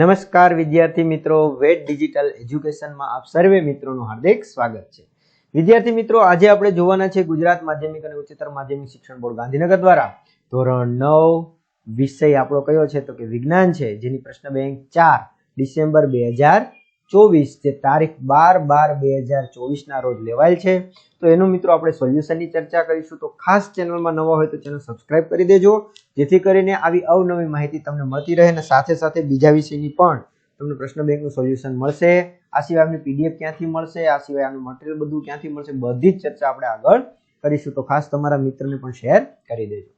નમસ્કાર વિદ્યાર્થી મિત્રો વેટ ડિજિટલ એજ્યુકેશનમાં આપ સર્વે મિત્રોનું હાર્દિક સ્વાગત છે. વિદ્યાર્થી મિત્રો, આજે આપણે જોવાના છે ગુજરાત માધ્યમિક અને ઉચ્ચતર માધ્યમિક શિક્ષણ બોર્ડ ગાંધીનગર દ્વારા. ધોરણ નવ, વિષય આપણો કયો છે તો કે વિજ્ઞાન છે, જેની પ્રશ્ન બેંક ચાર, ડિસેમ્બર બે હજાર ચોવીસ, જે તારીખ બાર બાર બે હજાર ચોવીસના રોજ લેવાયેલ છે. તો એનું મિત્રો આપણે સોલ્યુશનની ચર્ચા કરીશું. તો ખાસ ચેનલમાં નવા હોય તો ચેનલ સબસ્ક્રાઇબ કરી દેજો, જેથી કરીને આવી અવનવી માહિતી તમને મળતી રહે અને સાથે સાથે બીજા વિષયની પણ તમને પ્રશ્ન બેંકનું સોલ્યુશન મળશે. આ સિવાય આપની પીડીએફ ક્યાંથી મળશે? આ સિવાય આનું મટીરિયલ બધું ક્યાંથી મળશે? બધી જ ચર્ચા આપણે આગળ કરીશું. તો ખાસ તમારા મિત્રને પણ શેર કરી દેજો.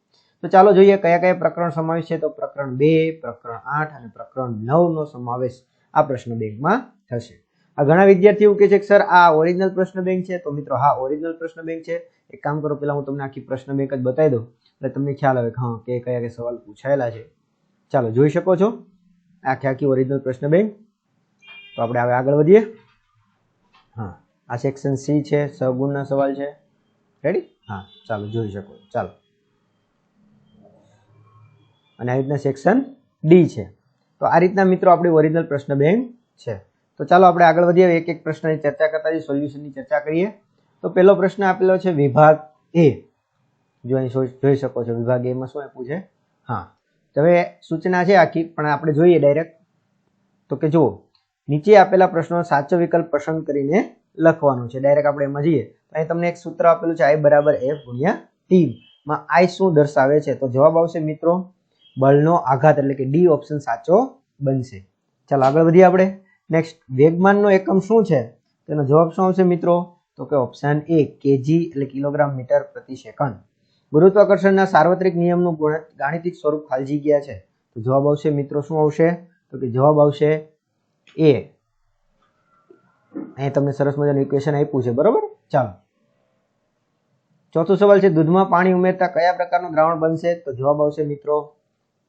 તો ચાલો જોઈએ કયા કયા પ્રકરણ સમાવેશ છે. તો પ્રકરણ બે, પ્રકરણ આઠ અને પ્રકરણ નવનો સમાવેશ આ પ્રશ્ન બેંકમાં થશે. આ ઘણા વિદ્યાર્થીઓ કે છે કે, સર, આ ઓરિજિનલ પ્રશ્ન બેંક છે. તો મિત્રો, હા ઓરિજિનલ પ્રશ્ન બેંક છે. એક કામ કરો પહેલાં હું તમને આખી પ્રશ્ન બેંક જ બતાવી દઉં. એટલે તમને ખ્યાલ આવે હા, કે કયા કયા સવાલ પૂછાયેલા છે. ચાલો, જોઈ શકો છો. આખી આખી ઓરિજિનલ પ્રશ્ન બેંક. તો આપણે હવે આગળ વધીએ. હા, આ સેક્શન સી છે, સગુણના સવાલ છે. રેડી હા, ચાલો, જોઈ શકો. ચાલો. અને આ રીતના સેક્શન ડી છે. તો આ રીતના મિત્રો આપણી ઓરિજિનલ પ્રશ્ન બેંક છે. તો ચાલો આપણે આગળ વધીએ એક એક પ્રશ્નની ચર્ચા કરતા જઈએ સોલ્યુશનની ચર્ચા કરીએ. તો પહેલો પ્રશ્ન આપેલો છે વિભાગ એ જો અહીં જોઈ શકો છો, વિભાગ એમાં શું આપ્યું છે? હા. હવે સૂચના છે આખી, પણ આપણે જોઈએ ડાયરેક્ટ તો કે જુઓ, નીચે આપેલા પ્રશ્નો સાચો વિકલ્પ પસંદ કરીને લખવાનો છે. ડાયરેક્ટ આપણે એમાં જઈએ. અહીં તમને એક સૂત્ર આપેલું છે આઈ બરાબર એફ ગુણ્યા ટી માં આઈ શું દર્શાવે છે? તો જવાબ આવશે મિત્રો બળનો આઘાત એટલે કે ડી ઓપ્શન સાચો બનશે. ચાલો આગળ વધીએ આપણે. નેક્સ્ટ વેગમાનનો એકમ શું છે? તેનો જવાબ શું આવશે મિત્રો? તો કે ઓપ્શન એ કેજી એટલે કિલોગ્રામ મીટર પ્રતિ સેકન્ડ ગુરુત્વાકર્ષણના સાર્વત્રિક નિયમનું ગુણ- ગાણિતિક સ્વરૂપ ખાલજી ગયા છે. તો જવાબ આવશે મિત્રો, શું આવશે? તો કે જવાબ આવશે એ અહીં તમને સરસ મજાનું ઇક્વેશન આપ્યું છે, બરોબર? ચાલો. ચોથો સવાલ છે, દૂધમાં પાણી ઉમેરતા કયા પ્રકારનું દ્રાવણ બનશે? તો જવાબ આવશે મિત્રો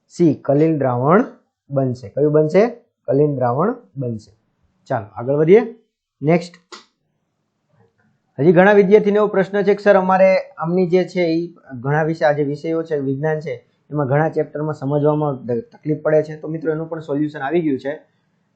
સી કલીલ દ્રાવણ બનશે. કયું બનશે? કલીલ દ્રાવણ બનશે. ચાલો, આગળ વધીએ. નેક્સ્ટ હજી ઘણા વિદ્યાર્થીને એવો પ્રશ્ન છે કે, સર, અમારે આમની જે છે એ ઘણા વિષય જે વિષયો છે, વિજ્ઞાન છે, એમાં ઘણા ચેપ્ટરમાં સમજવામાં તકલીફ પડે છે. તો મિત્રો, એનું પણ સોલ્યુશન આવી ગયું છે.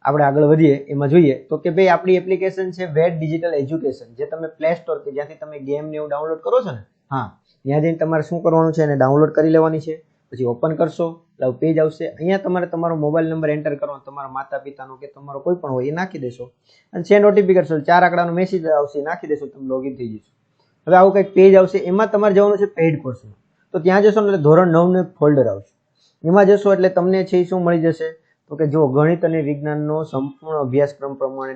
આપણે આગળ વધીએ, એમાં જોઈએ. તો કે ભાઈ, આપણી એપ્લિકેશન છે વેટ ડિજિટલ એજ્યુકેશન, જે તમે પ્લે સ્ટોર કે જ્યાંથી તમે ગેમ ને એવું ડાઉનલોડ કરો છો ને? હા. ત્યાં જઈને તમારે શું કરવાનું છે? એને ડાઉનલોડ કરી લેવાની છે. પછી ઓપન કરશો એટલે પેજ આવશે. અહીંયા તમારે તમારો મોબાઈલ નંબર એન્ટર કરવાનો, તમારા માતા પિતાનો કે તમારો કોઈ પણ હોય એ નાખી દેશો. અને સેન્ડ ઓટીપી કરશો, ચાર આંકડાનો મેસેજ આવશે નાખી દેશો, તમે લોગિન થઈ જશો. હવે આવું કંઈક પેજ આવશે, એમાં તમારે જવાનું છે પેઇડ કોર્સમાં તો ત્યાં જશો એટલે ધોરણ નવનું એક ફોલ્ડર આવશે. એમાં જશો એટલે તમને છે શું મળી જશે? તો કે જો ગણિત અને વિજ્ઞાનનો સંપૂર્ણ અભ્યાસક્રમ પ્રમાણે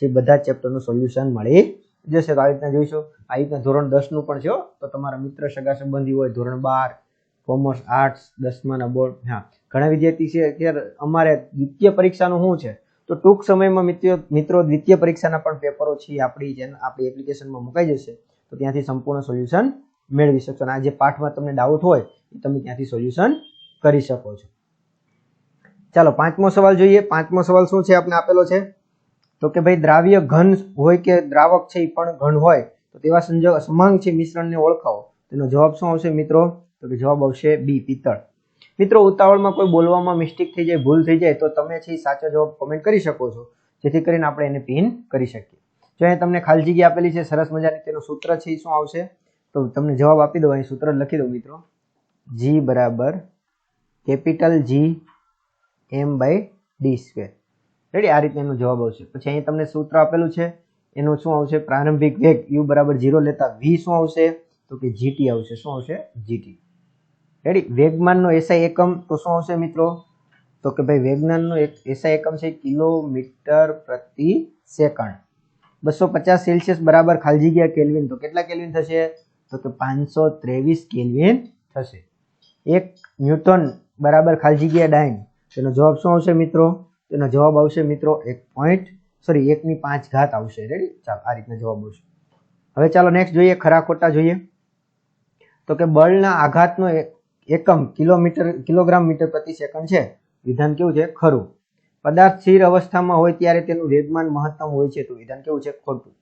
જે બધા ચેપ્ટરનું સોલ્યુશન મળી જશે. તો આ રીતના જોઈશું. આ રીતના ધોરણ દસનું પણ છે તો તમારા મિત્ર, સગા સંબંધી હોય, ધોરણ બાર કોમર્સ, આર્ટ્સ, દસમાના બોર્ડ, હા. ઘણા વિદ્યાર્થી છે અત્યારે અમારે દ્વિતીય પરીક્ષાનું શું છે? તો ટૂંક સમયમાં મિત્રો મિત્રો દ્વિતીય પરીક્ષાના પણ પેપરો છે આપણી ચેનલ આપણી એપ્લિકેશનમાં મુકાઈ જશે. તો ત્યાંથી સંપૂર્ણ સોલ્યુશન મેળવી શકશો. અને આ જે પાઠમાં તમને ડાઉટ હોય, એ તમે ત્યાંથી સોલ્યુશન કરી શકો છો. ચાલો, પાંચમો સવાલ જોઈએ. પાંચમો સવાલ શું છે? આપણે આપેલો છે? તો કે ભાઈ, દ્રાવ્ય ઘન હોય કે દ્રાવક છે એ પણ ઘન હોય, તો તેવા સંજોગ સમાંગ છે મિશ્રણને ઓળખાવો. તેનો જવાબ શું આવશે મિત્રો? તો કે જવાબ આવશે બી પિત્તળ. મિત્રો, ઉતાવળમાં કોઈ બોલવામાં મિસ્ટેક થઈ જાય, ભૂલ થઈ જાય, તો તમે છે સાચો જવાબ કોમેન્ટ કરી શકો છો. જેથી કરીને આપણે એને પિન કરી શકીએ. જો અહીં તમને ખાલી આપેલી છે, સરસ મજાની તેનું સૂત્ર છે એ શું આવશે? તો તમને જવાબ આપી દો અહીં સૂત્ર લખી દો મિત્રો. જી બરાબર capital G M by D square ready આ રીતે એનો જવાબ આવશે. પછી અહીં તમને સૂત્ર આપેલું છે, એનું શું આવશે? પ્રારંભિક વેગ યુ બરાબર ઝીરો લેતા વી શું આવશે? તો કે જીટી આવશે. શું આવશે? જીટી રેડી વેગમાનનો એસઆઈ એકમ તો શું આવશે મિત્રો? તો કે ભાઈ વેગમાનનો એક એસઆઈ એકમ છે કિલોમીટર પ્રતિ સેકન્ડ. બસો પચાસ સેલ્સિયસ બરાબર ખાલી જગ્યા કેલ્વિન. તો કેટલા કેલ્વિન થશે? તો કે પાંચસો ત્રેવીસ કેલ્વિન થશે. એક ન્યૂટન બરાબર ખાલી જગ્યા ડાઇન તેનો જવાબ શું આવશે મિત્રો? તેનો જવાબ આવશે મિત્રો એક પોઈન્ટ સોરી એકની પાંચ ઘાત આવશે. રેડી ચાલો, આ રીતના જવાબ આવશે. હવે ચાલો નેક્સ્ટ જોઈએ, ખરા ખોટા જોઈએ. તો કે બળના આઘાતનો એકમ કિલોમીટર, કિલોગ્રામ મીટર પ્રતિ સેકન્ડ છે. વિધાન કેવું છે? ખરું. પદાર્થ સ્થિર અવસ્થામાં હોય ત્યારે તેનું વેગમાન મહત્તમ હોય છે. તો વિધાન કેવું છે? ખોટું.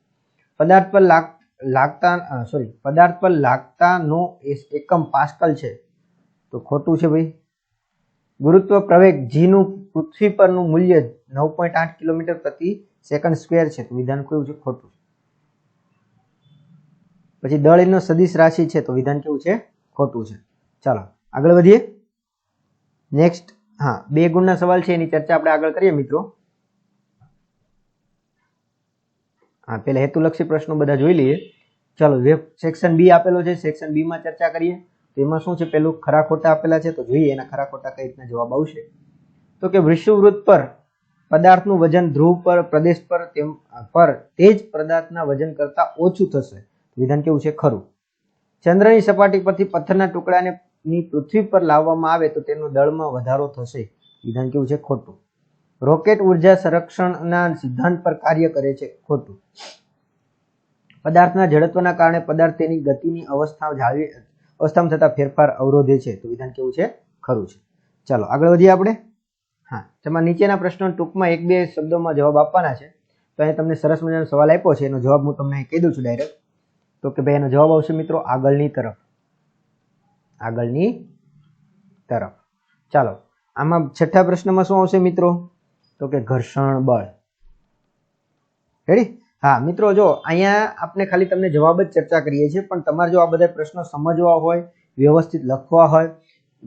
પદાર્થ પર લાગ, લાગતા સોરી પદાર્થ પર લાગતાનો એકમ પાસ્કલ છે. તો ખોટું છે ભાઈ. ગુરુત્વ પ્રવેગ જીનું પૃથ્વી પરનું મૂલ્ય નવ પોઈન્ટ આઠ કિલોમીટર પ્રતિ સેકન્ડ સ્ક્વેર છે. તો વિધાન કયું છે? ખોટું. પછી દળનો સદિશ રાશિ છે. તો વિધાન કેવું છે? ખોટું છે. ચાલો, આગળ વધીએ. નેક્સ્ટ હા, બે ગુણના સવાલ છે, એની ચર્ચા આપણે આગળ કરીએ મિત્રો. હા પેલા હેતુલક્ષી પ્રશ્નો બધા જોઈ લઈએ. ચાલો સેક્શન બી આપેલો છે સેક્શન બી માં ચર્ચા કરીએ. તો એમાં શું છે પેલું ખરા ખોટા આપેલા છે, તો જોઈએ એના ખરા ખોટા કઈ રીતના જવાબ આવશે. તો કે વિષુવવૃત્ત પર પદાર્થનું વજન ધ્રુવ પર, પ્રદેશ પર, તેમ પર, તે જ પદાર્થના વજન કરતા ઓછું થશે. વિધાન કેવું છે? ખરું. ચંદ્રની સપાટી પરથી પથ્થરના ટુકડાને ની પૃથ્વી પર લાવવામાં આવે તો તેનો દળમાં વધારો થશે. વિધાન કેવું છે? ખોટું. રોકેટ ઊર્જા સંરક્ષણના સિદ્ધાંત પર કાર્ય કરે છે. ખોટું. પદાર્થના જડત્વના કારણે પદાર્થ તેની ગતિની અવસ્થા જાળવી અવસ્થામાં થતા ફેરફાર અવરોધે છે. તો વિધાન કેવું છે? ખરું છે. ચાલો, આગળ વધીએ આપણે. હા તેમાં નીચેના પ્રશ્નો ટૂંકમાં એક બે શબ્દોમાં જવાબ આપવાના છે. તો અહીં તમને સરસ મજાનો સવાલ આપ્યો છે. એનો જવાબ હું તમને કહી દઉં છું ડાયરેક્ટ. તો કે ભાઈ, એનો જવાબ આવશે મિત્રો આગળની તરફ. આગળની તરફ. ચાલો, આમાં છઠ્ઠા પ્રશ્નમાં શું આવશે મિત્રો? તો કે ઘર્ષણ બળ. રેડી હા, મિત્રો, જો અહીંયા આપણે ખાલી તમને જવાબ જ ચર્ચા કરીએ છીએ, પણ તમારે જો આ બધા પ્રશ્નો સમજવા હોય, વ્યવસ્થિત લખવા હોય,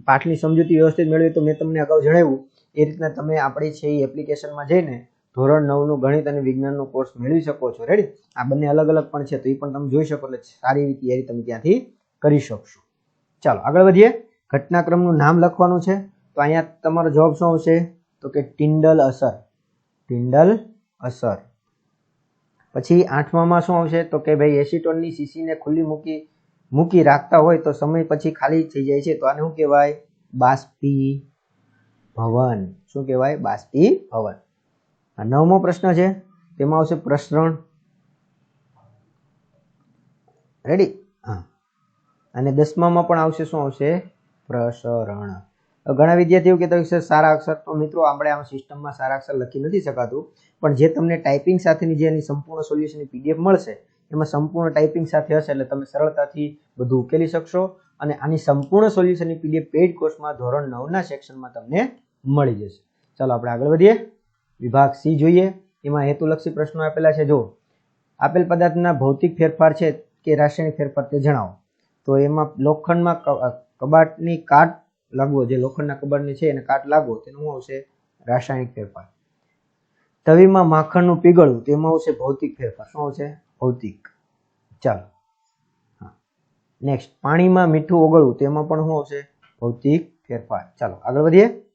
પાઠની સમજૂતી વ્યવસ્થિત મેળવી, તો મેં તમને અગાઉ જણાવ્યું, એ રીતના તમે આપણી છે એ એપ્લિકેશનમાં જઈને ધોરણ નવનું ગણિત અને વિજ્ઞાનનો કોર્સ મેળવી શકો છો. રેડી આ બંને અલગ અલગ પણ છે, તો એ પણ તમે જોઈ શકો એટલે સારી રીતે તૈયારી તમે ત્યાંથી કરી શકશો. ચાલો, આગળ વધીએ. ઘટનાક્રમનું નામ લખવાનું છે. તો અહીંયા તમારો જવાબ શું આવશે? તો કે ટિન્ડલ અસર. ટિન્ડલ અસર. પછી આઠમામાં શું આવશે? તો કે ભાઈ, એસિટોનની સીસીને ખુલ્લી મૂકી મૂકી રાખતા હોય તો સમય પછી ખાલી થઈ જાય છે. તો આને શું કહેવાય? બાષ્પી ભવન શું કહેવાય? બાષ્પી ભવન આ નવમો પ્રશ્ન છે. તેમાં આવશે પ્રસરણ. રેડી હા. અને દસમામાં પણ આવશે, શું આવશે? પ્રસરણ. ઘણા વિદ્યાર્થીઓ કહેતા હોય છે, સારા અક્ષર. તો મિત્રો, આપણે આમ સિસ્ટમમાં સારા અક્ષર લખી નથી શકાતું, પણ જે તમને ટાઈપિંગ સાથેની જે એની સંપૂર્ણ સોલ્યુશનની પીડીએફ મળશે, એમાં સંપૂર્ણ ટાઈપિંગ સાથે હશે, એટલે તમે સરળતાથી બધું ઉકેલી શકશો અને આની સંપૂર્ણ સોલ્યુશનની પીડીએફ પેઇડ કોર્સમાં, ધોરણ નવના સેક્શનમાં તમને મળી જશે. ચાલો આપણે આગળ વધીએ. વિભાગ સી જોઈએ. એમાં હેતુલક્ષી પ્રશ્નો આપેલા છે. જો આપેલ પદાર્થના ભૌતિક ફેરફાર છે કે રાસાયણિક ફેરફાર તે જણાવો. તો એમાં લોખંડમાં કબાટની કાટ લાગવો, જે લોખંડના કબાટની છે એને કાટ લાગવો, તેનું શું આવશે? રાસાયણિક ફેરફાર. તવીમાં માખણનું પીગળવું, તેમાં આવશે? ભૌતિક ફેરફાર. શું આવશે? ભૌતિક. ચાલો. નેક્સ્ટ પાણીમાં મીઠું ઓગળવું, તેમાં પણ શું આવશે? ભૌતિક ફેરફાર. ચાલો, આગળ વધીએ.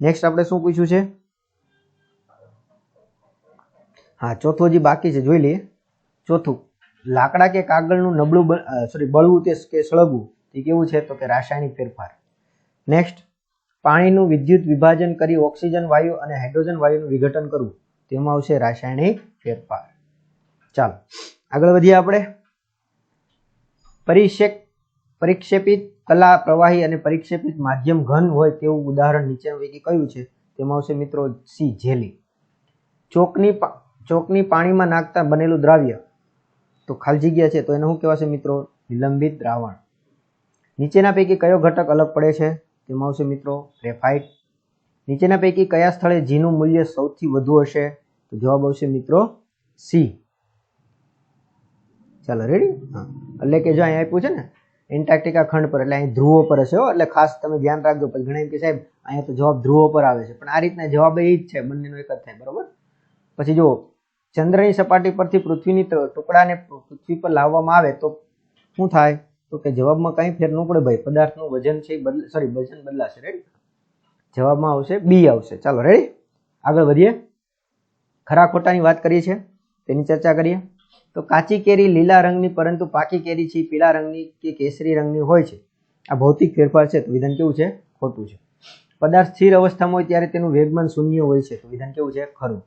નેક્સ્ટ આપણે શું પૂછ્યું છે? હા, ચોથું જે બાકી છે, જોઈ લઈએ. ચોથું. લાકડા કે કાગળનું નબળું સોરી બળવું તે કે સળગવું, તે કેવું છે? તો કે રાસાયણિક ફેરફાર. નેક્સ્ટ પાણીનું વિદ્યુત વિભાજન કરી ઓક્સિજન, વાયુ અને હાઇડ્રોજન વાયુનું વિઘટન કરવું. તેમાં આવશે રાસાયણિક ફેરફાર. ચાલો, આગળ વધીએ આપણે. પરિક્ષેપ પરિક્ષેપિત કલા, પ્રવાહી અને પરિક્ષેપિત માધ્યમ ઘન હોય તેવું ઉદાહરણ નીચે પૈકી કયું છે? તેમાં આવશે મિત્રો સી જેલી ચોકની ચોકની પાણીમાં નાખતા બનેલું દ્રાવ્ય. તો ખાલી જગ્યા છે, તો એને શું કહેવાશે મિત્રો? વિલંબિત દ્રાવણ. નીચેના પૈકી કયો ઘટક અલગ પડે છે? તેમાં આવશે મિત્રો ગ્રેફાઇટ. નીચેના પૈકી કયા સ્થળે જીનું મૂલ્ય સૌથી વધુ હશે? તો જવાબ આવશે મિત્રો સી ચાલો રેડી હા. એટલે કે જો અહીંયા આપ્યું છે ને એન્ટાર્ટિકા ખંડ પર, એટલે અહીં ધ્રુવો પર હશે એટલે ખાસ તમે ધ્યાન રાખજો પછી ઘણા એમ કે સાહેબ, અહીંયા તો જવાબ ધ્રુવો પર આવે છે. પણ આ રીતના જવાબ એ જ છે, બંનેનો એક જ થાય, બરોબર? પછી જો ચંદ્રની સપાટી પરથી પૃથ્વીની ટુકડાને પૃથ્વી પર લાવવામાં આવે તો શું થાય? તો કે જવાબમાં કંઈ ફેર ન પડે. ભાઈ પદાર્થનું વજન છે સોરી વજન બદલાશે. રેડી જવાબમાં આવશે બી આવશે. ચાલો રેડી આગળ વધીએ. ખરા ખોટાની વાત કરીએ છીએ. તેની ચર્ચા કરીએ. તો કાચી કેરી લીલા રંગની પરંતુ પાકી કેરી છે પીળા રંગની કે કેસરી રંગની હોય છે? આ ભૌતિક ફેરફાર છે. તો વિધાન કેવું છે? ખોટું છે. પદાર્થ સ્થિર અવસ્થામાં હોય ત્યારે તેનું વેગમાન શૂન્ય હોય છે. તો વિધાન કેવું છે? ખરું.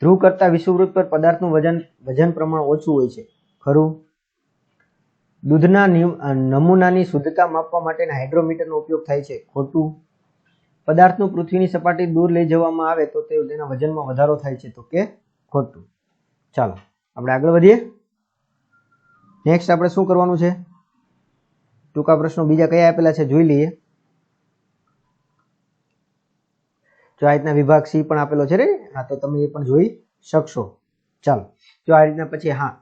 ધ્રુવ કરતા વિષુવવૃત્ત પર પદાર્થનું વજન વજન પ્રમાણ ઓછું હોય છે. ખરું? દૂધના નિમ- નમૂનાની શુદ્ધતા માપવા માટેના હાઇડ્રોમીટરનો ઉપયોગ થાય છે. ખોટું? પદાર્થનું પૃથ્વીની સપાટી દૂર લઈ જવામાં આવે તે તેના વજનમાં વધારો થાય છે. તો કે ખોટું? ચાલો, આપણે આગળ વધીએ. નેક્સ્ટ આપણે શું કરવાનું છે? ટૂંકા પ્રશ્નો બીજા કયા આપેલા છે જોઈ લઈએ. જો આ રીતના વિભાગ સી પણ આપેલો છે રે, હા, તો તમે એ પણ જોઈ શકશો. ચાલો, જો આ રીતના પછી હા,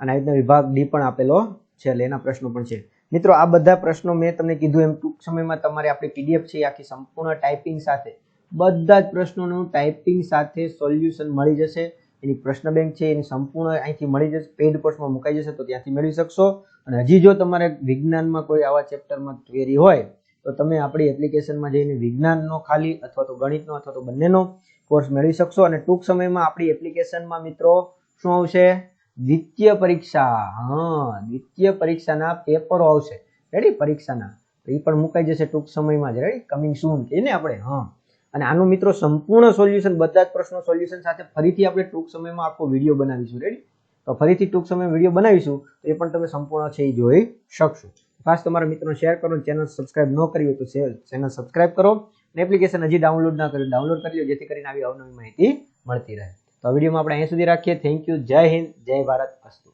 અને આ રીતના વિભાગ ડી પણ આપેલો છે એના પ્રશ્નો પણ છે. મિત્રો, આ બધા પ્રશ્નો મેં તમને કીધું એમ ટૂંક સમયમાં તમારે આપણી પીડીએફ છે, આખી સંપૂર્ણ ટાઈપિંગ સાથે. બધા જ પ્રશ્નોનું ટાઈપિંગ સાથે સોલ્યુશન મળી જશે. એની પ્રશ્ન બેંક છે, એની સંપૂર્ણ અહીંથી મળી જશે પેઇડ કોર્સમાં મુકાઈ જશે, તો ત્યાંથી મેળવી શકશો. અને હજી જો તમારે વિજ્ઞાનમાં કોઈ આવા ચેપ્ટરમાં ક્વેરી હોય તો તમે આપણી એપ્લિકેશનમાં જઈને વિજ્ઞાનનો ખાલી અથવા તો ગણિતનો અથવા તો બંનેનો કોર્સ મેળવી શકશો અને ટૂંક સમયમાં આપણી એપ્લિકેશનમાં મિત્રો શું આવશે? દ્વિતીય પરીક્ષા. હા, દ્વિતીય પરીક્ષાના પેપરો આવશે. રેડી પરીક્ષાના. એ પણ મુકાઈ જશે ટૂંક સમયમાં જ. રેડી કમિંગ સૂન એને આપણે? હા. અને આનું મિત્રો સંપૂર્ણ સોલ્યુશન બધા જ પ્રશ્નો સોલ્યુશન સાથે ફરીથી આપણે ટૂંક સમયમાં આખો વીડિયો બનાવીશું. રેડી તો ફરીથી ટૂંક સમયમાં વીડિયો બનાવીશું. એ પણ તમે સંપૂર્ણ છે એ જોઈ શકશો. ખાસ તમારા મિત્રો શેર કરો ચેનલ સબસ્ક્રાઇબ ન કરી હોય તો ચેનલ સબસ્ક્રાઇબ કરો અને એપ્લિકેશન હજી ડાઉનલોડ ના કર્યું ડાઉનલોડ કરી લો, જેથી કરીને આવી અવનવી માહિતી મળતી રહે. તો આ વિડીયોમાં આપણે અહીં સુધી રાખીએ. થેન્ક યુ જય હિન્દ. જય ભારત. અસ્તુ.